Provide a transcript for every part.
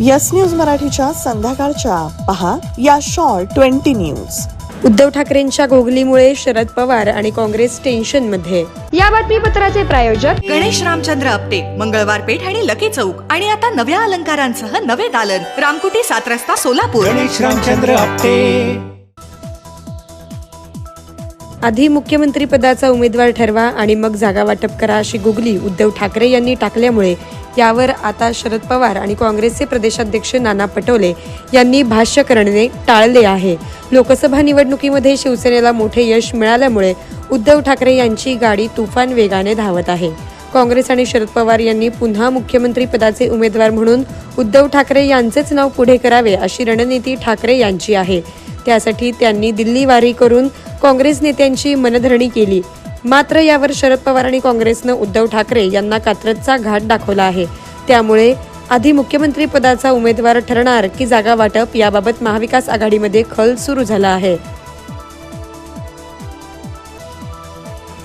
Yes news मराठीच्या संध्याकाळच्या. पहा या शॉर्ट ट्वेंटी न्यूज उद्धव ठाकरेंच्या गोगलीमुळे शरद पवार आणि काँग्रेस टेन्शनमध्ये. या बातमीपत्राचे प्रायोजक गणेश रामचंद्र आपटे मंगळवार पेठ आणि लकी चौक आणि आता नव्या अलंकारांसह नवे दालन. रामकुटी सात रस्ता सोलापूर. गणेश रामचंद्र आपटे. आधी मुख्यमंत्री पदाचा उमेदवार ठरवा आणि मग जागा वाटप करा अशी गुगली उद्धव ठाकरे यांनी टाकल्यामुळे यावर आता शरद पवार आणि काँग्रेसचे प्रदेशाध्यक्ष नाना पटोले यांनी भाष्य करणे टाळले आहे. लोकसभा निवडणुकीमध्ये शिवसेनेला मोठे यश मिळाल्यामुळे उद्धव ठाकरे यांची गाडी तुफान वेगाने धावत आहे. काँग्रेस आणि शरद पवार यांनी पुन्हा मुख्यमंत्री पदाचे उमेदवार म्हणून उद्धव ठाकरे यांचेच नाव पुढे करावे अशी रणनीती ठाकरे यांची आहे. त्यासाठी त्यांनी दिल्ली वारी करून काँग्रेस नेत्यांची मनधरणी केली. मात्र यावर शरद पवार आणि काँग्रेसनं उद्धव ठाकरे यांना कात्रजचा घाट दाखवला आहे. त्यामुळे आधी मुख्यमंत्री पदाचा उमेदवार ठरणार की जागा वाटप याबाबत महाविकास आघाडीमध्ये खल सुरू झाला आहे.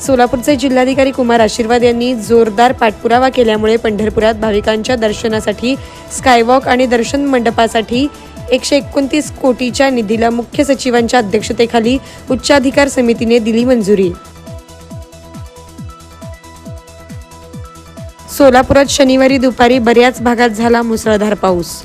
सोलापूरचे जिल्हाधिकारी कुमार आशीर्वाद यांनी जोरदार पाठपुरावा केल्यामुळे पंढरपुरात भाविकांच्या दर्शनासाठी स्कायवॉक आणि दर्शन मंडपासाठी एकशे एकोणतीस कोटीच्या निधीला मुख्य सचिवांच्या अध्यक्षतेखाली उच्चाधिकार समितीने दिली मंजुरी. सोलापुरात शनिवारी दुपारी बऱ्याच भागात झाला मुसळधार पाऊस.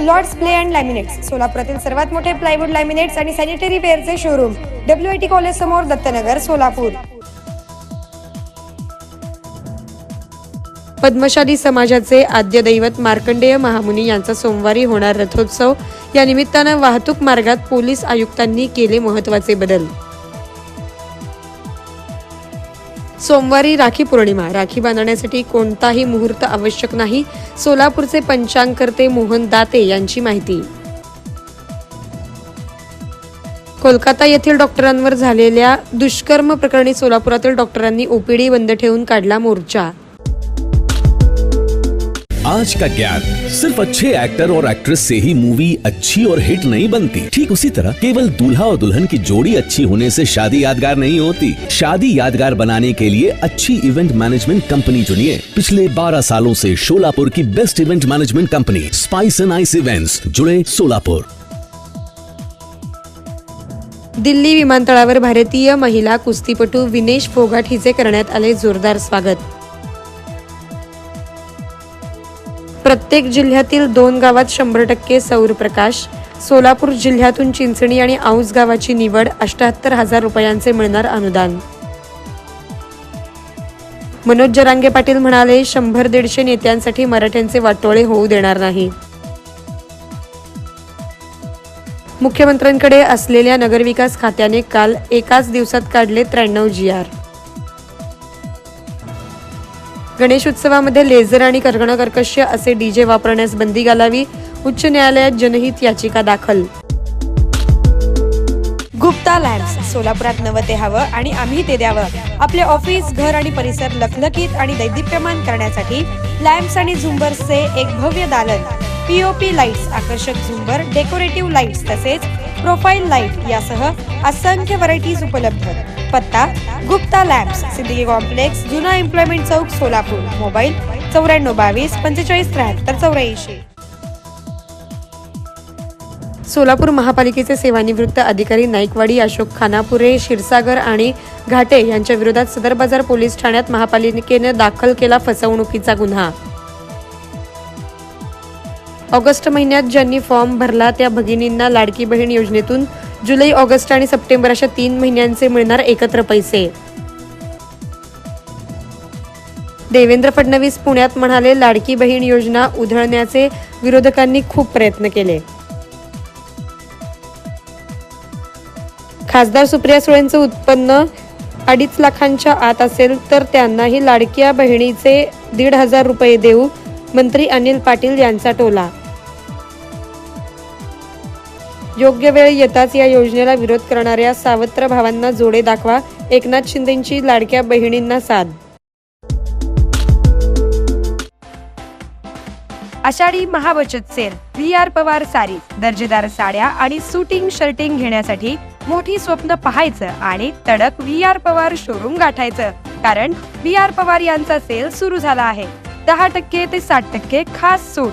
लॉर्ड्स प्ले अँड लॅमिनेट्स सोलापुरातील सर्वात मोठे प्लायवूड लॅमिनेट्स आणि sanitary ware showroom W I T college समोर दत्तनगर सोलापूर. पद्मशाली समाजाचे आद्यदैवत मार्कंडेय महामुनी यांचा सोमवारी होणार रथोत्सव. या निमित्तानं वाहतूक मार्गात पोलीस आयुक्तांनी केले महत्त्वाचे बदल. सोमवारी राखी पौर्णिमा. राखी बांधण्यासाठी कोणताही मुहूर्त आवश्यक नाही. सोलापूरचे पंचांगकर्ते मोहन दाते यांची माहिती. कोलकाता येथील डॉक्टरांवर झालेल्या दुष्कर्म प्रकरणी सोलापुरातील डॉक्टरांनी ओपीडी बंद ठेवून काढला मोर्चा. आज का ज्ञान सिर्फ़ अच्छे एक्टर और एक्ट्रेस से ही मूवी अच्छी और हिट नहीं बनती। ठीक उसी तरह केवल दूल्हा और दुल्हन की जोड़ी अच्छी होने से शादी यादगार नहीं होती। शादी यादगार बनाने के लिए अच्छी इवेंट मैनेजमेंट कंपनी चुनिए। पिछले 12 सालों से शोलापुर की best event management company spice and ice events जुड़े सोलापुर दिल्ली विमानतळावर भारतीय महिला कुस्तीपटू विनेश फोगाट हिचे करण्यात आले जोरदार स्वागत। प्रत्येक जिल्ह्यातील दोन गावात शंभर टक्के सौर प्रकाश सोलापूर जिल्ह्यातून चिंचणी आणि औस गावाची निवड अष्ट्याहत्तर हजार रुपयांचे मिळणार अनुदान. मनोज जरांगे पाटील म्हणाले शंभर दीडशे नेत्यांसाठी मराठ्यांचे वाटोळे होऊ देणार नाही. मुख्यमंत्र्यांकडे असलेल्या नगरविकास खात्याने काल एकाच दिवसात काढले त्र्याण्णव जी आर. गणेशोत्सवामध्ये लेझर आणि कर्कण असे डीजे वापरण्यास बंदी घालावी उच्च न्यायालयात जनहित याचिका दाखल. गुप्ता लॅम्प्स सोलापुरात नवं ते हवं आणि आम्ही ते द्यावं. आपले ऑफिस घर आणि परिसर लखलखीत आणि दैदिप्यमान करण्यासाठी लॅम्प्स आणि झुंबर्सचे एक भव्य दालन. पीओपी लाईट्स आकर्षक झुंबर डेकोरेटिव्ह लाईट्स तसेच प्रोफाईल लाइट यासह असंख्य व्हरायटीज उपलब्ध. पत्ता गुप्ता लॅब्स सिद्दीकी कॉम्प्लेक्स जुना एम्प्लॉयमेंट चौक सोलापूर. मोबाईल चौऱ्याण्णव बावीस पंचेचाळीस त्र्याहत्तर चौऱ्याऐंशी. सोलापूर महापालिकेचे सेवानिवृत्त अधिकारी नाईकवाडी अशोक खानापुरे क्षीरसागर आणि घाटे यांच्या विरोधात सदर बाजार पोलीस ठाण्यात महापालिकेने दाखल केला फसवणुकीचा गुन्हा. ऑगस्ट महिन्यात ज्यांनी फॉर्म भरला त्या भगिनींना लाडकी बहीण योजनेतून जुलै ऑगस्ट आणि सप्टेंबर अशा तीन महिन्यांचे मिळणार एकत्र पैसे. देवेंद्र फडणवीस पुण्यात म्हणाले लाडकी बहीण योजना उधळण्याचे विरोधकांनी खूप प्रयत्न केले. खासदार सुप्रिया सुळेंचं उत्पन्न अडीच लाखांच्या आत असेल तर त्यांनाही लाडक्या बहिणीचे दीड हजार रुपये देऊ मंत्री अनिल पाटील यांचा टोला. योग्य वेळ येताच या योजनेला विरोध करणाऱ्या सावत्र भावांना जोडे दाखवा एकनाथ शिंदेची लाडक्या बहिणींना साथ. आषाढी महाबचत सेल व्ही आर पवार सारी दर्जेदार साड्या आणि सुटिंग शर्टिंग घेण्यासाठी मोठी स्वप्न पाहायचं आणि तडक व्ही आर पवार शोरूम गाठायचं. कारण व्ही आर पवार यांचा सेल सुरू झाला आहे. दहा टक्के ते साठ टक्के खास सूट.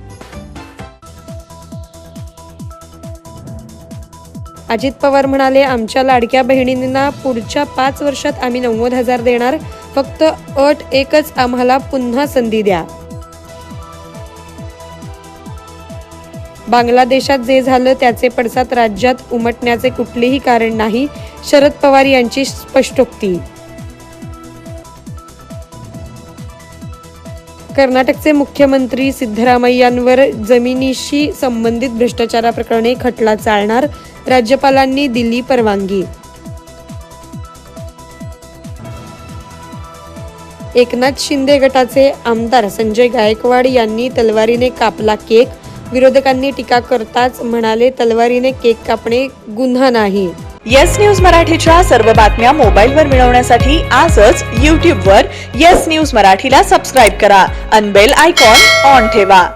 अजित पवार म्हणाले आमच्या लाडक्या बहिणींना पुढच्या पाच वर्षात आम्ही नव्वद हजार देणार. फक्त अट एकच आम्हाला पुन्हा संधी द्या. बांगलादेशात जे झालं त्याचे पडसाद राज्यात उमटण्याचे कुठलेही कारण नाही शरद पवार यांची स्पष्टोक्ती. कर्नाटकचे मुख्यमंत्री सिद्धरामय्यांवर जमिनीशी संबंधित भ्रष्टाचाराप्रकरणी खटला चालणार. राज्यपालांनी दिली परवानगी. एकनाथ शिंदे गटाचे आमदार संजय गायकवाड यांनी तलवारीने कापला केक. विरोधकांनी टीका करताच म्हणाले तलवारीने केक कापणे गुन्हा नाही. येस न्यूज मराठीच्या सर्व बातम्या मोबाईलवर मिळवण्यासाठी आजच यूट्यूबवर येस न्यूज मराठीला सबस्क्राईब करा. अनबेल आयकॉन ऑन ठेवा.